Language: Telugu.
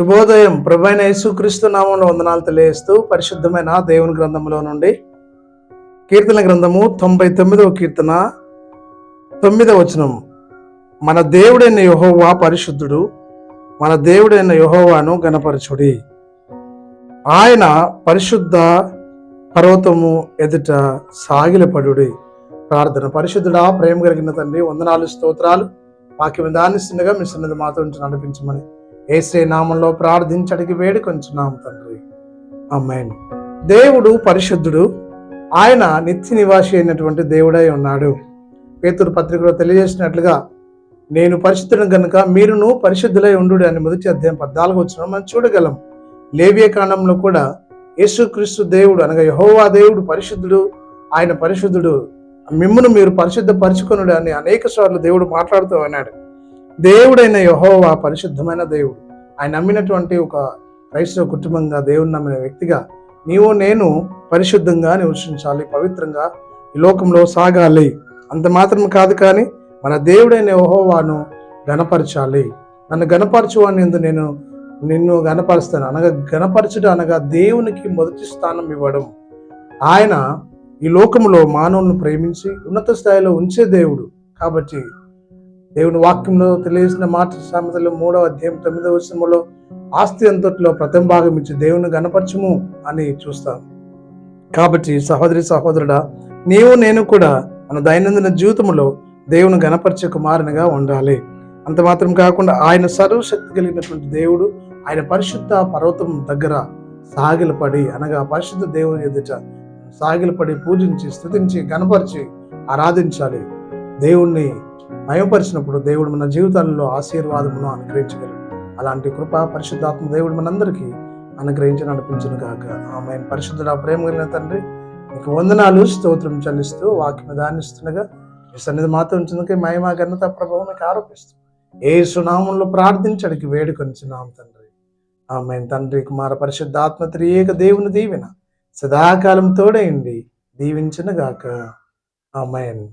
శుభోదయం. ప్రభైన యేసుక్రీస్తు నామంలో వందనాలు తెలియజేస్తూ పరిశుద్ధమైన దేవుని గ్రంథంలో నుండి కీర్తన గ్రంథము తొంభై తొమ్మిదవ కీర్తన తొమ్మిదవ వచనం. మన దేవుడైన యహోవా పరిశుద్ధుడు మన దేవుడైన యహోవాను గణపరచుడి. ఆయన పరిశుద్ధ పర్వతము ఎదుట సాగిలపడుడి. ప్రార్థన పరిశుద్ధుడా ప్రేమ కలిగిన తండ్రి వందనాలు స్తోత్రాలు వాక్యం చిన్నగా మీ సన్నది మాతో నడిపించమని ఏసే నామంలో ప్రార్థించడానికి వేడుకొంచున్నాం తండ్రి. అమ్మాయిన్ దేవుడు పరిశుద్ధుడు. ఆయన నిత్య నివాసి అయినటువంటి దేవుడై ఉన్నాడు. పేతురు పత్రికలో తెలియజేసినట్లుగా నేను పరిశుద్ధుడు కనుక మీరును పరిశుద్ధులై ఉండు అని మొదటి అధ్యాయం పద్నాలుగు వచ్చిన మనం చూడగలం. లేవియ కాండంలో కూడా యేసుక్రీస్తు దేవుడు అనగా యహోవా దేవుడు పరిశుద్ధుడు ఆయన పరిశుద్ధుడు. మిమ్మును మీరు పరిశుద్ధ పరుచుకొనుడు అని అనేక సార్లు దేవుడు మాట్లాడుతూ ఉన్నాడు. దేవుడైన యహోవా పరిశుద్ధమైన దేవుడు. ఆయన నమ్మినటువంటి ఒక క్రైస్తవ కుటుంబంగా దేవుని నమ్మిన వ్యక్తిగా నీవు నేను పరిశుద్ధంగా నివసించాలి పవిత్రంగా ఈ లోకంలో సాగాలి. అంత మాత్రం కాదు కానీ మన దేవుడైన యహోవాను గణపరచాలి నన్ను గణపరచు ఎందు నేను నిన్ను గణపరుస్తాను అనగా గణపరచుడు అనగా దేవునికి మొదటి స్థానం ఇవ్వడం. ఆయన ఈ లోకంలో మానవులను ప్రేమించి ఉన్నత స్థాయిలో ఉంచే దేవుడు. కాబట్టి దేవుని వాక్యంలో తెలియజేసిన మాట సామెతలు మూడవ అధ్యాయం తొమ్మిదవ వచనంలో ఆస్తి అంతట్లో ప్రథమ భాగం ఇచ్చి దేవుని గణపరచము అని చూస్తాం. కాబట్టి సహోదరి సహోదరుడా నీవు నేను కూడా మన దైనందిన జీవితంలో దేవుని గణపరిచే కుమారునిగా ఉండాలి. అంత మాత్రం కాకుండా ఆయన సర్వశక్తి కలిగినటువంటి దేవుడు ఆయన పరిశుద్ధ పర్వతం దగ్గర సాగిలపడి అనగా పరిశుద్ధ దేవుని ఎదుట సాగిలపడి పూజించి స్థుతించి గణపరిచి ఆరాధించాలి. దేవుణ్ణి మయపరిచినప్పుడు దేవుడు మన జీవితాలలో ఆశీర్వాదమును అనుగ్రహించగలడు. అలాంటి కృప పరిశుద్ధాత్మ దేవుడు మనందరికీ అనుగ్రహించి నడిపించను కాక ఆమె పరిశుద్ధుడ ప్రేమ కలిగిన తండ్రి నీకు వందనాలు స్తోత్రం చెల్లిస్తూ వాక్యం దానిస్తుండగా మీ సన్నిధి మాత్రం ఉంచుందుకే మహిమ ఘనత ప్రభావం మీకు ఆరోపిస్తూ ఏ సునామంలో ప్రార్థించడానికి వేడుకొంచున్నాం తండ్రి. ఆమె తండ్రి కుమార పరిశుద్ధాత్మ త్రియేక దేవుని దీవెన సదాకాలం తోడైంది దీవించిన గాక. ఆమెన్.